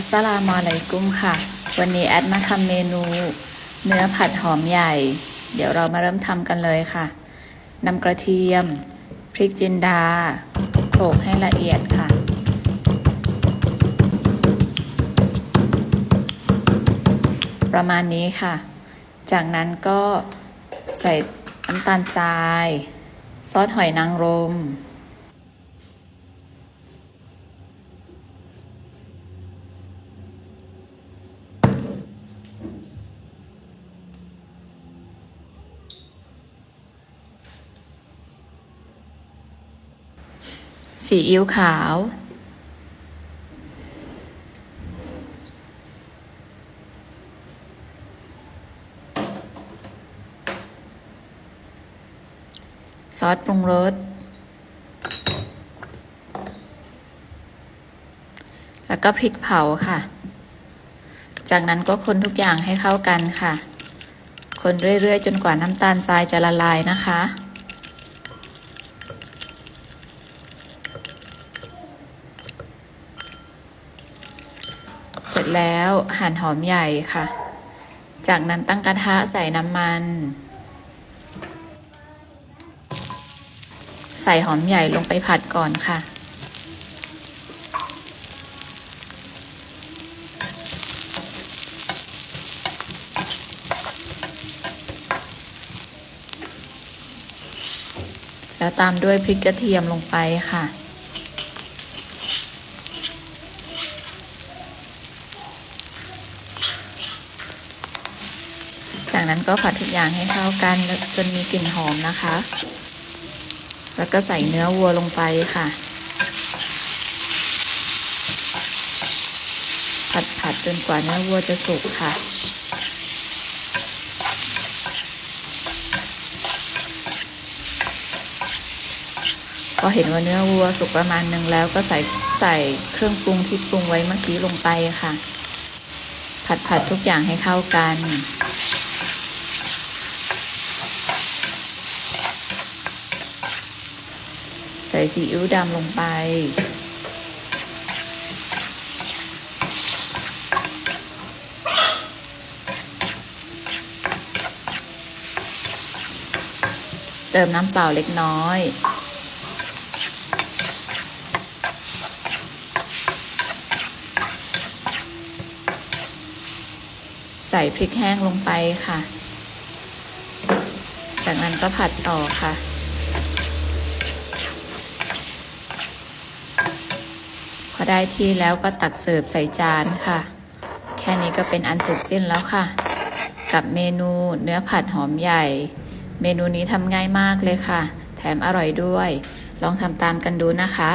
อัสสลามุอะลัยกุมค่ะ วันนี้แอดมาทำเมนูเนื้อผัดหอมใหญ่ เดี๋ยวเรามาเริ่มทำกันเลยค่ะนำกระเทียม พริกจินดาโขลกให้ละเอียดค่ะ ประมาณนี้ค่ะ จากนั้นก็ใส่น้ำตาลทราย ซอสหอยนางรม สีอิ๊วขาว ซอสปรุงรส แล้วก็พริกเผาค่ะ จากนั้นก็คนทุกอย่างให้เข้ากันค่ะ คนเรื่อยๆ จนกว่าน้ำตาลทรายจะละลายนะคะ เสร็จแล้วหั่นหอมใหญ่ค่ะ จากนั้นตั้งกระทะใส่น้ำมัน ใส่หอมใหญ่ลงไปผัดก่อนค่ะ แล้วตามด้วยพริกกระเทียมลงไปค่ะ จากนั้นก็ผัดทุกอย่างให้เข้ากันจนมีกลิ่นหอมนะคะ แล้วก็ใส่เนื้อวัวลงไปค่ะ ผัดผัดจนกว่าเนื้อวัวจะสุกค่ะ พอเห็นว่าเนื้อวัวสุกประมาณหนึ่งแล้วก็ใส่ใส่เครื่องปรุงที่ปรุงไว้เมื่อกี้ลงไปค่ะ ผัดผัดทุกอย่างให้เข้ากัน ส่ซีอิ๊วดำลงไป เติมน้ำเปล่าเล็กน้อยใส่พริกแห้งลงไปค่ะ จากนั้นก็ผัดต่อค่ะ พอ ได้ที่แล้วก็ตักเสิร์ฟใส่จานค่ะ แค่นี้ก็เป็นอันเสร็จสิ้นแล้วค่ะ กับเมนูเนื้อผัดหอมใหญ่ เมนูนี้ทำง่ายมากเลยค่ะ แถมอร่อยด้วย ลองทำตามกันดูนะคะ